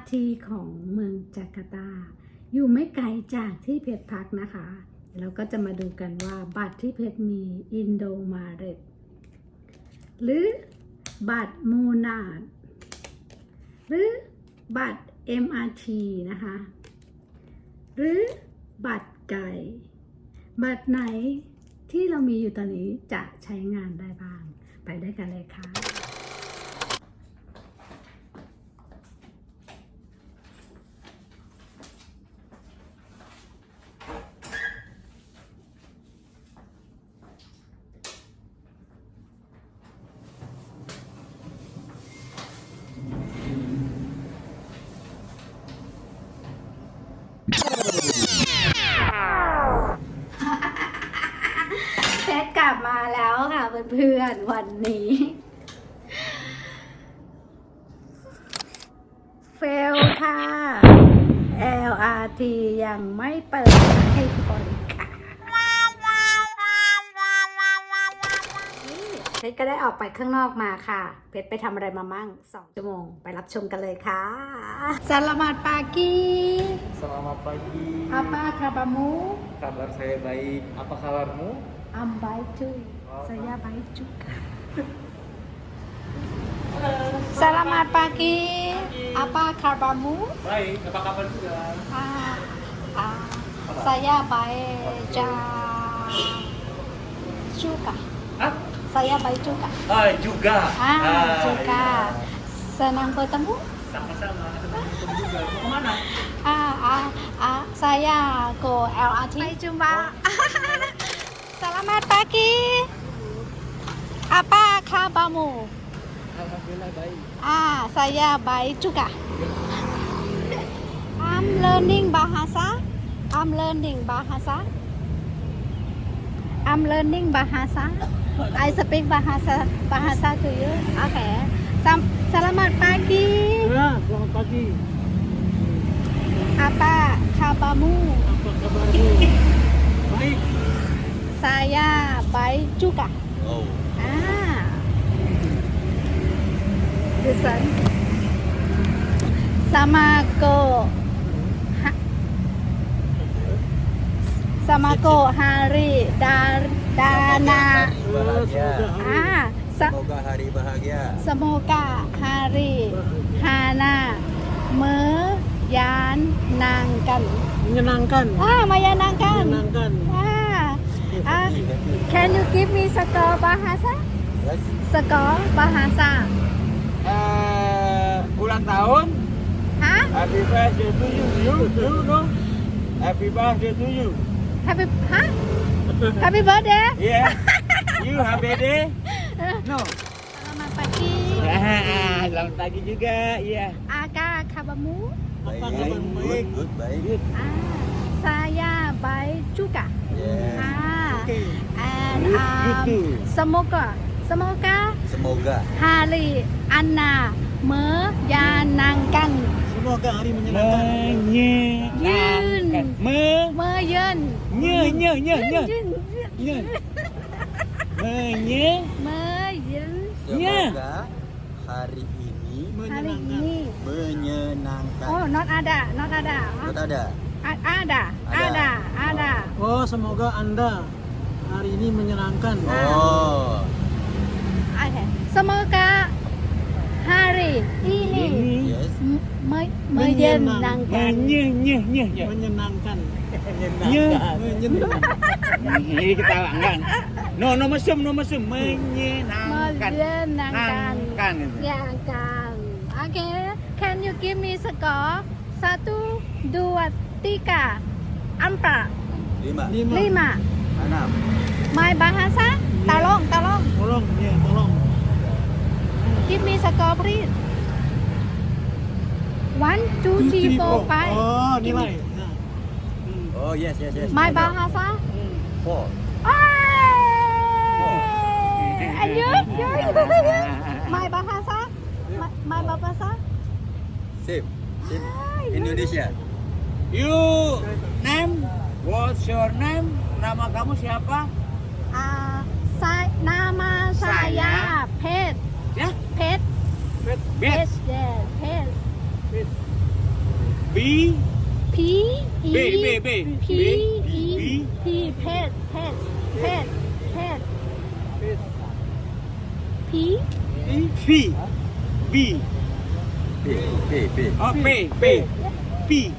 MRT ของเมืองจาการ์ตา อยู่ไม่ไกลจากที่เพชรพักนะคะแล้วก็จะมาดูกันว่าบัตรที่เพชรมีอินโดมาเรตหรือบัตรมูนาดหรือบัตร MRT นะคะ หรือบัตรไก่ บัตรไหนที่เรามีอยู่ตอนนี้จะใช้งานได้บ้าง ไปได้กันเลยค่ะ เพื่อนๆวันนี้ เฟลค่ะ LRT ยังไม่เปิดให้บริการนี่เพชรก็ได้ออกไปข้างนอกมาค่ะ เพชรไปทำอะไรมามั่งสองชั่วโมง ไปรับชมกันเลยค่ะสลามัดปากี Selamat pagi. apa kabarmu Kabar saya baik. Apa kabarmu? I'm baik too. Saya baik juga. Selamat pagi. Apa kabarmu? Baik. Apa kabar juga? Ah, ah, saya baik juga. Hah? Saya baik juga. Ah, juga. Ah, juga. iya. Senang bertemu. Sama-sama. Senang bertemu juga. Mau ke mana? Ah, ah, ah, saya ke LRT. Sampai jumpa. Selamat pagi. อาป้าคาบาโมอ่าสายาไบจุกะ I'm learning bahasa I'm learning bahasa I'm learning bahasa I speak bahasa bahasa to you okay Sam selamat pagi ya selamat pagi apa kabarmu apa kabarmu baik saya baik juga oh ดิสันซามาโกซามาโกฮาริดาดานา Bahagia. อ่าส Semoga hari bahagia. สโมกาฮาริฮานาเมยานนางกัน menyenangkan อ่ามายานางกัน menyenangkan อ่าอ่า Can you give me score Bahasa Yes. สกอร์บาฮาซา Eh, ulang tahun. Hah? Happy birthday to you. You, you, no? Happy birthday to you. Happy Hah? Happy birthday. Yeah. You happy day? No. Selamat pagi. Ah, selamat pagi juga. Iya. Aga kabarmu? Baik. kabar? Good, Baik. good, baik. Ah, saya baik juga. Yes. Ah, Oke. and um, semoga semoga Semoga hari Anda meyanangkan Semoga hari menyenangkan. Menyenangkan. Me meyen nye nye nye nye nye. Menye meyen semoga hari ini hari ini. menyenangkan. Oh, not ada, not ada. Ikut ada. A- ada, Ada. ada, ada. Oh, semoga Anda hari ini menyenangkan. Oh. Semoga hari ini ini Yes. m- me- menyenangkan. menye nye nye nye. Menyenangkan. Nye. Menyenangkan. Ini ketawa enggak? No no mesum no mesum menyenangkan. Menyenangkan. Nangkan. Ya kan. Oke. Can you give me score? Satu, dua, tiga, empat, Lima. Lima. lima. Enam. My bahasa? Tolong, tolong. Tolong, ya, tolong. Give me score, please. One, two, Two, three, three, four, four. five. Oh, nilai. Nah. Oh yes yes yes. My I know. bahasa? Four. Ay! And you? You? My bahasa? My, my bahasa? Sip. Sip. Ay, you. Indonesia. You name? What's your name? Nama kamu siapa? Ah, sa- nama saya Pet. Best. Best. Best. Pet. Pet. Pet. Pet. P. E. P. B. B. B. B. Oh, B. B. B.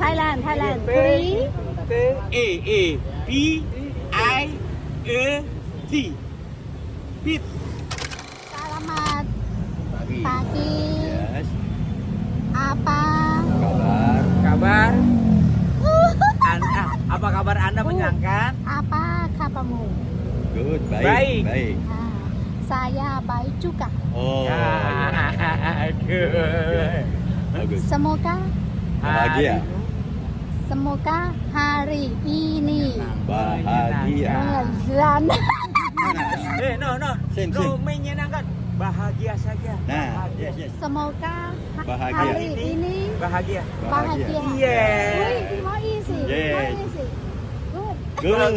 Thailand. Thailand. Tree. T. A. A. B. E T Pit. Selamat pagi. Pagi. Yes. Apa? Kabar. Kabar. Anda, ah, apa kabar Anda oh, Menyangkan? Apa kabarmu? Good, baik. Baik. baik. Ah, saya baik juga. Oh. Ya. Good. Semoga bahagia semoga hari ini Bahagia. menyenangkan Eh, no, no. Same, no, same. menyenangkan. Bahagia saja. Nah, Bahagia. yes, yes. semoga ha- Bahagia. hari ini Bahagia. bahagia Yes. Wih, more easy more Yes. easy good Good.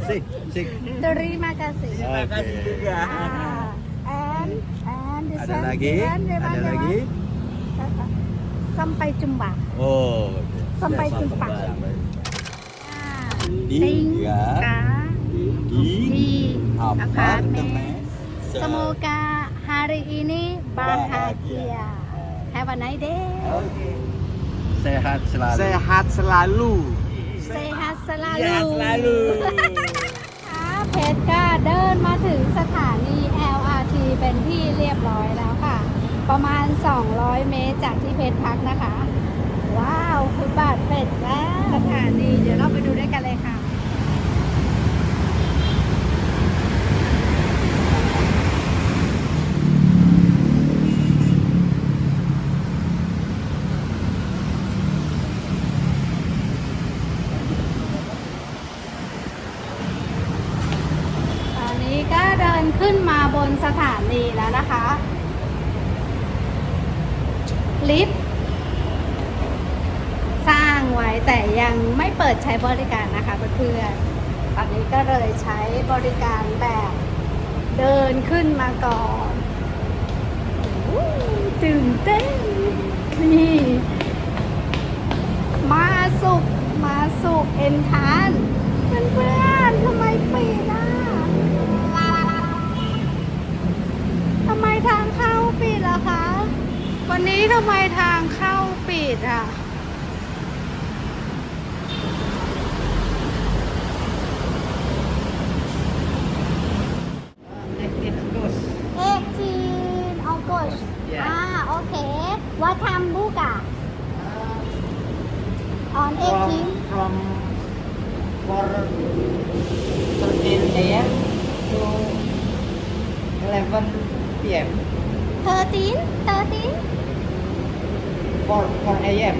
Sik, sik. terima kasih Terima kasih juga. Ah, and and Ada lagi? Ada lagi? One. sampai jumpa Oh. Sampai Ya, jumpa. sampai. Ah, Tiga. tinggal Di di apartemen. apartemen semoga hari ini bahagia have a nice day Sehat selalu. Sehat selalu. sehat selalu Ya, selalu. ค่ะเพชรก็เดินมาถึงสถานี LRT เป็นที่เรียบร้อยแล้วค่ะ ประมาณ 200 เมตรจากที่เพชรพักนะคะ ว้าวฟุตบาทเสร็จแล้วสถานีเดี๋ยวเราไปดูด้วยกันเลยค่ะตอนนี้ก็เดินขึ้นมาบนสถานีแล้วนะคะ ลิฟต์สร้างไว้แต่ยังไม่เปิดใช้บริการนะคะเพื่อนๆตอนนี้ก็เลยใช้บริการแบบเดินขึ้นมาก่อนตื่นเต้นนี่มาสุกมาสุกเอ็นทานเพื่อนๆทำไมปิดอะทำไมทางเข้าปิดล่ะคะ วันนี้ทำไมทางเข้าปิดอะ 18 August ah okay what time buka on 18 From for 13 a.m. to 11 p.m. 13 13 For 4 a.m.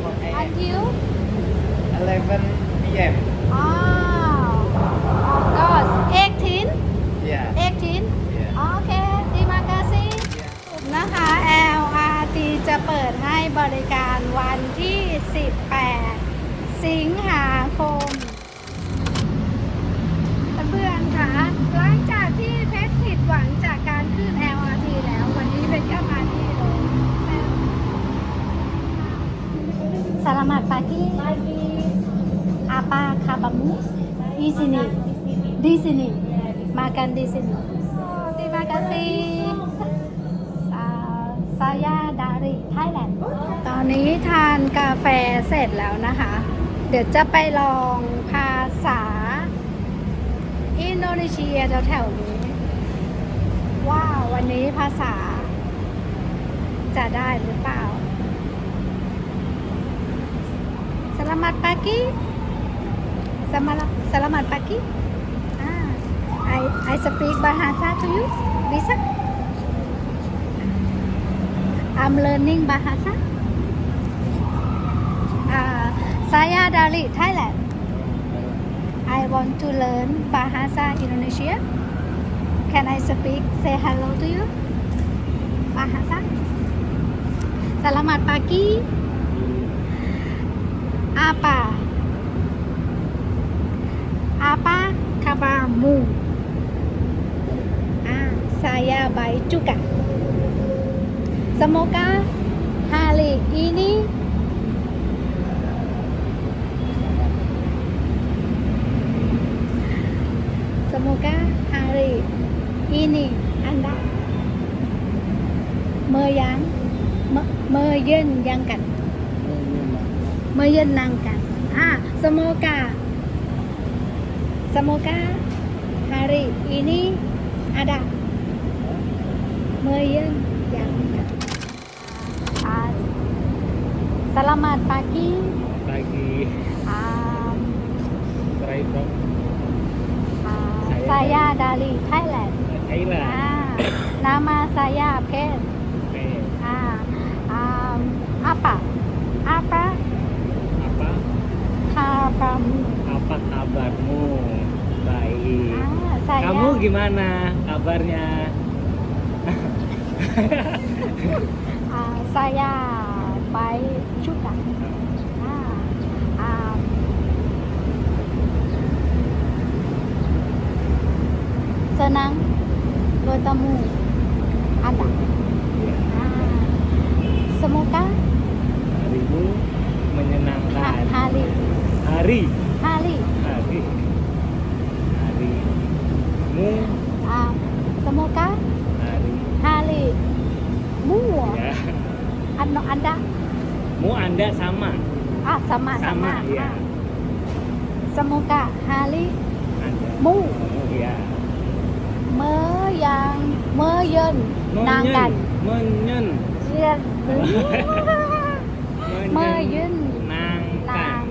4 a.m. until 11 p.m. oh August 18 Yeah. 18โอเคดีมากาซีนะคะ LRT จะเปิดให้บริการวันที่ 18 สิงหาคม เพื่อนๆคะหลังจากที่เพชรผิดหวังจากการขึ้น LRT แล้ว วันนี้เพชรก็มาที่โรงแรม Selamat pagi. Apa kabarmu? Di sini. Di sini. Makan di sini. Oh, terima kasih. Ah, Saya dari Thailand. ตอนนี้ทานกาแฟเสร็จแล้วนะคะ เดี๋ยวจะไปลองภาษา อินโดนีเซียแถวๆนี้ ว่าวันนี้ภาษา จะได้หรือเปล่า Selamat pagi. Selamat selamat pagi. Ah, I I speak bahasa to you. Bisa? I'm learning bahasa. Ah, saya dari Thailand. I want to learn bahasa Indonesia. Can I speak? Say hello to you. Bahasa. Selamat pagi. apa apa kabarmu saya baik juga semoga hari ini semoga hari ini anda meyang me- menyenangkan menyenangkan ah semoga. Semoga hari ini ada menyenangkan ah, selamat pagi Pagi. ah, Try from ah, Saya saya dari Thailand Thailand. ah, nama saya Pen Oke. ah, ah, apa apa Apa? kabarmu Apa kabarmu? Baik. ah, saya Kamu gimana kabarnya? Ah, saya baik juga. Ah, senang bertemu Anda. Ya, Ah, semoga harimu menyenangkan. ha- hari Hari. hari Hari. Harimu. ah, semoga. Hari mu Ya. anda anda Mu Anda sama. ah sama sama, Sama, ya. Semoga hari Anda. mu Ya. meyang menyenangkan Menyen. Iya. Menyenangkan.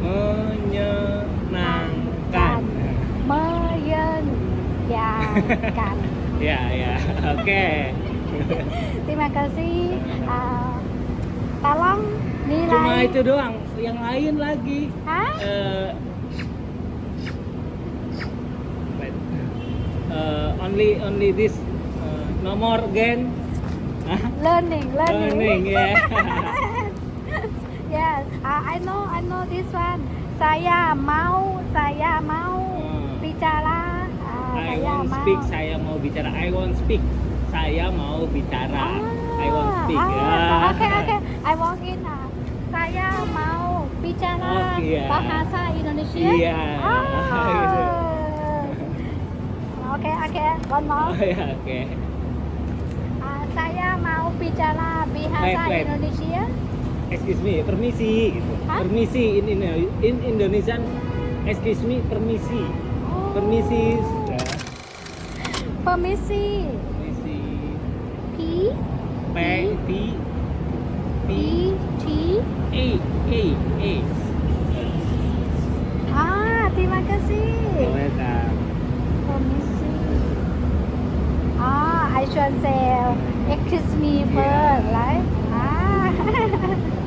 menyenangkan Menyenangkan. menyenangkan Ya, ya. Oke. terima kasih Ah, tolong nilai Cuma itu doang. Yang lain lagi. Hah? wait. Eh, only only this eh, no more again. Learning learning, Learning, yeah. yes Ah, I know I know this one saya mau saya mau Hmm. bicara Ah, I saya want speak. Saya mau bicara. I want speak. Saya mau bicara. I want speak. Ah, ya. Oke oke, I want in. ah. Saya mau bicara Oh, iya. bahasa Indonesia. Iya. Ah. Oke oke, one more. Oh ya, oke. Ah, saya mau bicara bahasa Wait, wait. Indonesia. Excuse me, permisi gitu. Hah? Permisi in, in in Indonesian. Excuse me, permisi. Oh. Permisi. Permisi. Permisi. P P P P T. E E E. Ah, terima kasih. Welcome. Permisi. Ah, I should say excuse me first, right? Ah.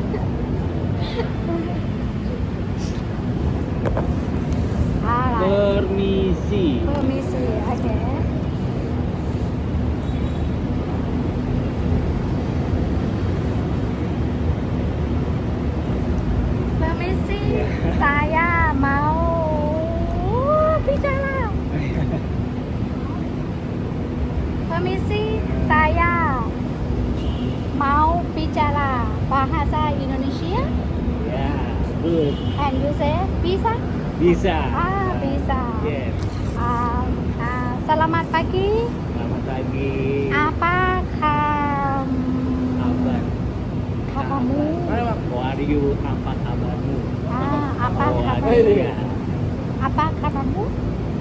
Permisi. Permisi, Bisa. Ah, bisa. Yes. Um, uh, selamat pagi. Selamat pagi. Apa kam? Kabar. Kamu? How are you? Apa kabarmu? Ah, apa oh, kabarmu? Ya. Apa kabarmu?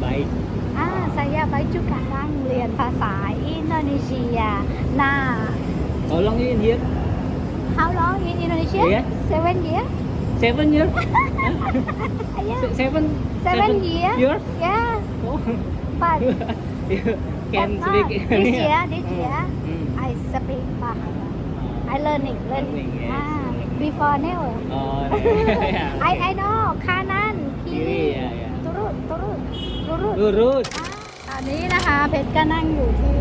Baik. Ah, saya baik juga kan melihat bahasa Indonesia. Nah. How long in here? How long in Indonesia? Yeah. Seven years. Seven years? Yeah. Se- Seven? Seven year? Years? Yeah, Oh. but you can but speak not this year, this Hmm. year. Hmm. I speak bahasa. I learning, learning. Learning, yes. Ah, before never. Oh, yeah. I I know คานัน Kiri, ya, ya. ตุรุตุรุตุรุ Lurus. ตอนนี้นะคะเพชรก็นั่งอยู่ที่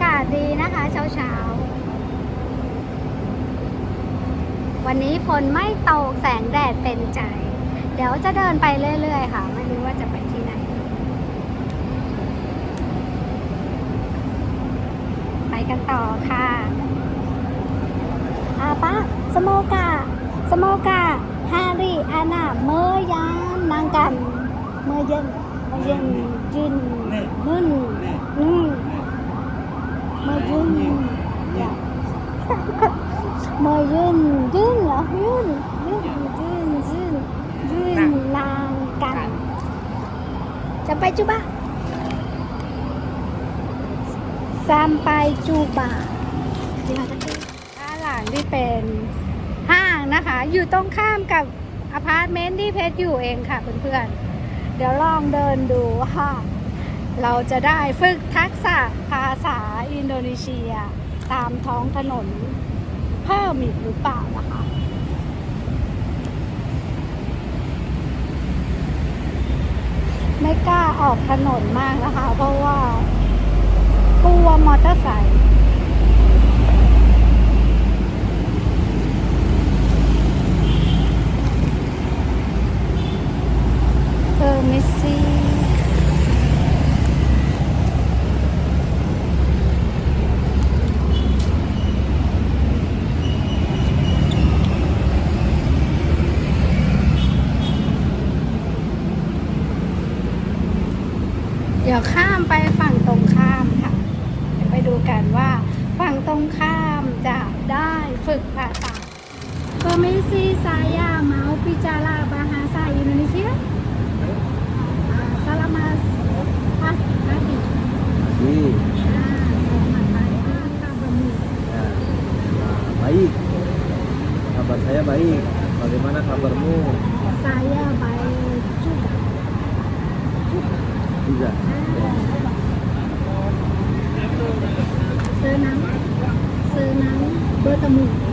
ากาศดีนะคะเช้าเช้าวันนี้ฝนไม่ตกแสงแดดเป็นใจ เดี๋ยวจะเดินไปเรื่อยๆค่ะ ไม่รู้ว่าจะไปที่ไหน ไปกันต่อค่ะอาป้าสโมกา สโมกา ฮาริอานาเมยานนางกัน เมยเย็นเมยเย็นจินนุ่นนุ่น มเมยุนอย่าเมยุนยุนเหรอยุนยุนยุนยุนยุนนางกัน Sampai coba. Sampai coba. ด้านหลังที่เป็นห้างนะคะ อยู่ตรงข้ามกับอพาร์ตเมนต์ที่เพชรอยู่เองค่ะเพื่อนๆ เดี๋ยวลองเดินดูค่ะ เราจะได้ฝึกทักษะภาษาอินโดนีเซีย ตามท้องถนนเพิ่มอีกหรือเปล่านะคะไม่กล้าออกถนนมากนะคะ เพราะว่ากลัวมอเตอร์ไซค์ saya baik. Bagaimana kabarmu? Saya baik juga. Juga. Senang, senang bertemu.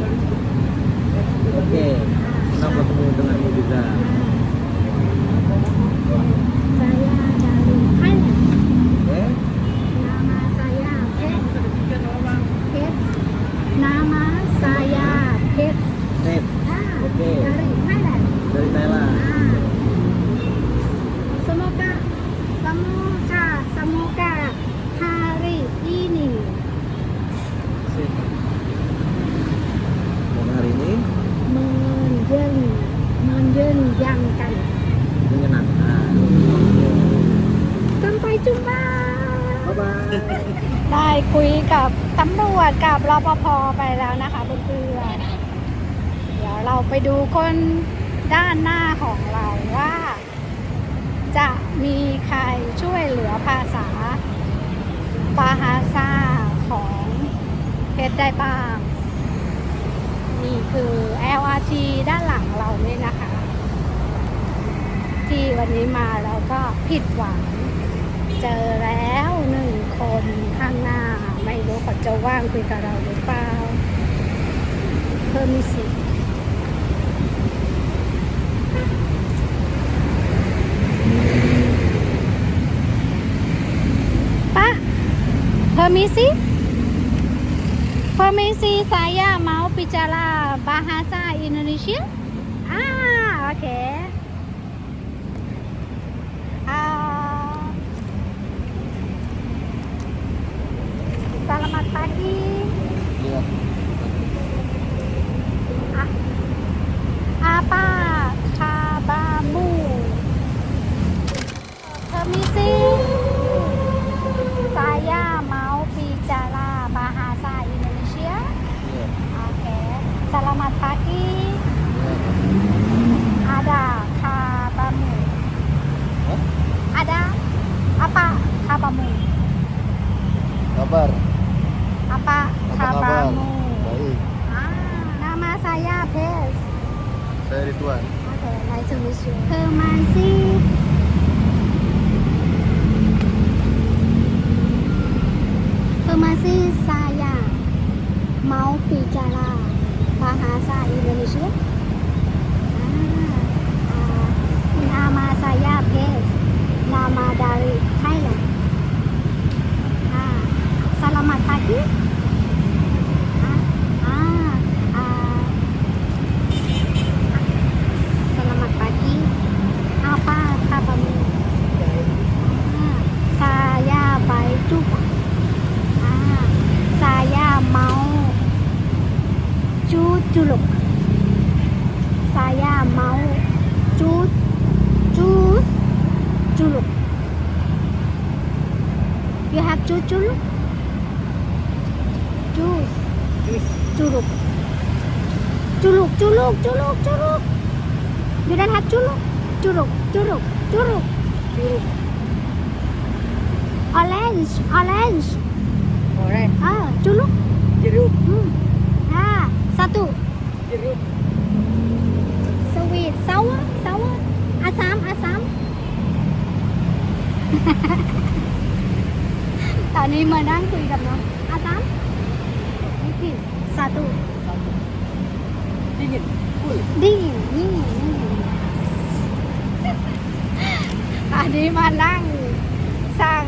วจกับรปภไปแล้วนะคะเพื่อนๆเดี๋ยวเราไปดูคนด้านหน้าของเราว่า จะมีใครช่วยเหลือภาษาปาฮาซาของเพชรได้บ้าง นี่คือ LRT ด้านหลังเราเนี่ยนะคะ ที่วันนี้มาแล้วก็ผิดหวัง เจอแล้วหนึ่งคนข้างหน้าไม่รู้เขา จะว่างคุยกับเราหรือเปล่าเพิ่มมีสิปะ permisi permisi saya mau bicara bahasa Indonesia ah oke okay. Ah, Selamat pagi. Iya. Ah, apa kabarmu? Permisi. Saya mau bicara bahasa Indonesia. Iya. Oke. Selamat pagi. Ada kabarmu? Hah? Ada apa kabarmu? Kabar. ಮಾಡಿದ್ದು orange, orange. Orange. Ah, dulu. Jeruk. Hmm. Ah, satu. Jeruk. Sweet, sour, sour. Asam, asam. Ah. Asam. Dingin. Satu. Dingin. Dingin, dingin, dingin. Tadi mandang sang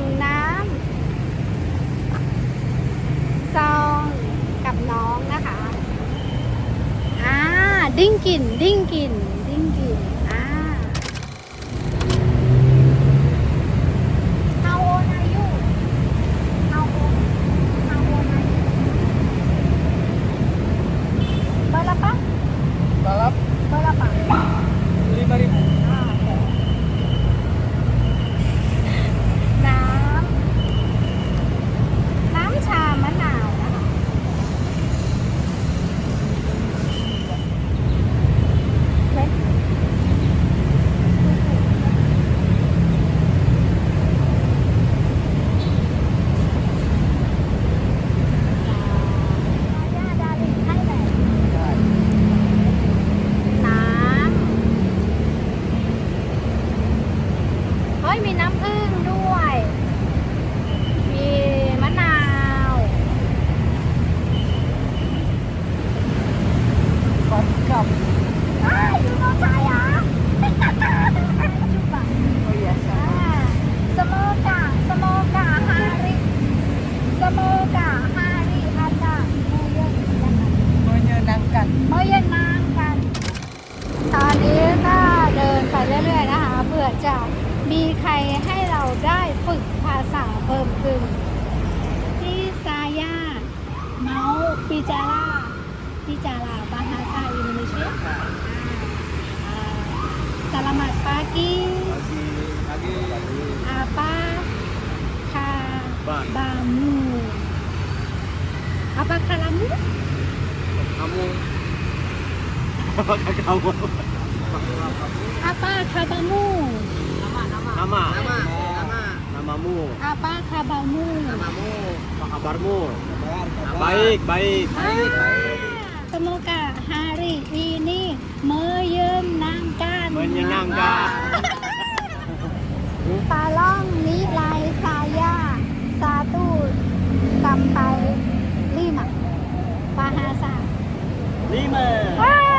Dingkin, Dingkin, Dingkin. Bangun. Bangun. Apa kamu? Kamu. Apa kamu? Apa kabarmu? Nama, nama. Nama. Nama. nama. Namamu. Apa kabarmu? Namamu. Apa kabarmu? Baik, baik. Baik, baik. Ah, semoga hari ini menyenangkan. Menyenangkan. Ah. Tolong nih sampai lima bahasa lima. Wow.